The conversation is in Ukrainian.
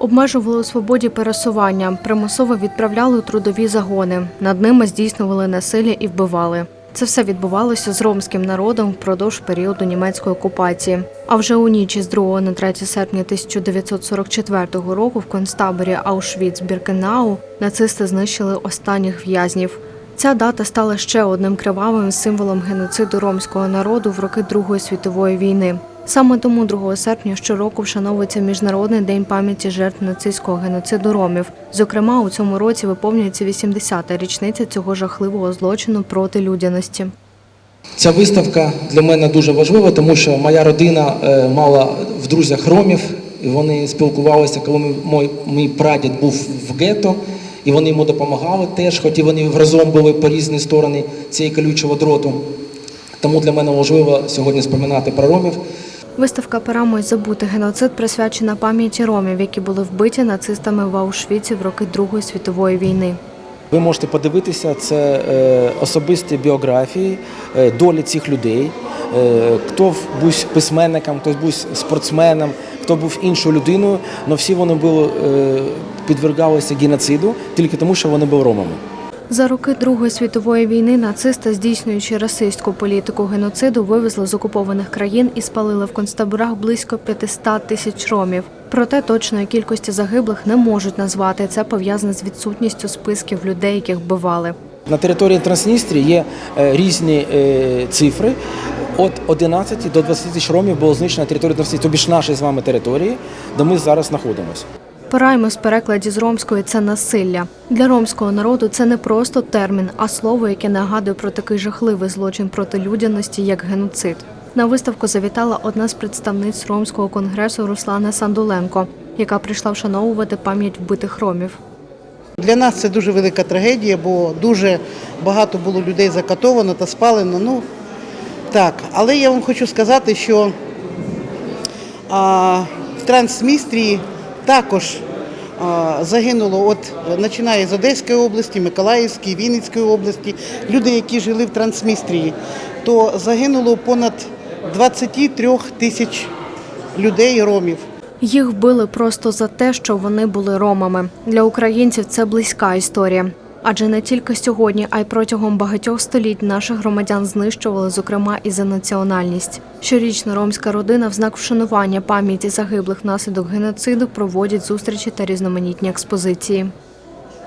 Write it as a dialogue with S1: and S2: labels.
S1: Обмежували у свободі пересування, примусово відправляли у трудові загони. Над ними здійснювали насилля і вбивали. Це все відбувалося з ромським народом впродовж періоду німецької окупації. А вже у ніч із 2 на 3 серпня 1944 року в концтаборі Аушвіц-Біркенау нацисти знищили останніх в'язнів. Ця дата стала ще одним кривавим символом геноциду ромського народу в роки Другої світової війни. Саме тому 2 серпня щороку вшановується Міжнародний день пам'яті жертв нацистського геноциду ромів. Зокрема, у цьому році виповнюється 80-та річниця цього жахливого злочину проти людяності.
S2: Ця виставка для мене дуже важлива, тому що моя родина е, мала в друзях ромів, і вони спілкувалися, коли мій, мій, прадід був в гетто, і вони йому допомагали теж, хоч і вони разом були по різні сторони цієї колючого дроту. Тому для мене важливо сьогодні споминати про ромів.
S1: Виставка «Перамой забути геноцид присвячена пам'яті ромів, які були вбиті нацистами в Аушвіці в роки Другої світової війни.
S2: Ви можете подивитися, це е, особисті біографії, е, долі цих людей. Е, хто був письменником, хтось був спортсменом, хто був іншою людиною, але всі вони були, підвергалися геноциду тільки тому, що вони були ромами.
S1: За роки Другої світової війни нацисти, здійснюючи расистську політику геноциду, вивезли з окупованих країн і спалили в концтаборах близько 500 тисяч ромів. Проте точної кількості загиблих не можуть назвати. Це пов'язане з відсутністю списків людей, яких вбивали.
S2: На території Трансністрії є е, різні е, цифри. Від 11 до 20 тисяч ромів було знищено на території Трансністрії, тобі ж нашої з вами території, де ми зараз знаходимося.
S1: Пераймос в перекладі з ромської це насилля. Для ромського народу це не просто термін, а слово, яке нагадує про такий жахливий злочин проти людяності, як геноцид. На виставку завітала одна з представниць ромського конгресу Руслана Сандуленко, яка прийшла вшановувати пам'ять вбитих ромів.
S3: Для нас це дуже велика трагедія, бо дуже багато було людей закатовано та спалено. Ну так, але я вам хочу сказати, що а, в Трансмістрії також загинуло, от починає з Одеської області, Миколаївської, Вінницької області, люди, які жили в Трансмістрії, то загинуло понад 23 тисяч людей ромів.
S1: Їх вбили просто за те, що вони були ромами. Для українців це близька історія. Адже не тільки сьогодні, а й протягом багатьох століть наших громадян знищували, зокрема і за національність. Щорічно ромська родина в знак вшанування пам'яті загиблих внаслідок геноциду проводять зустрічі та різноманітні експозиції.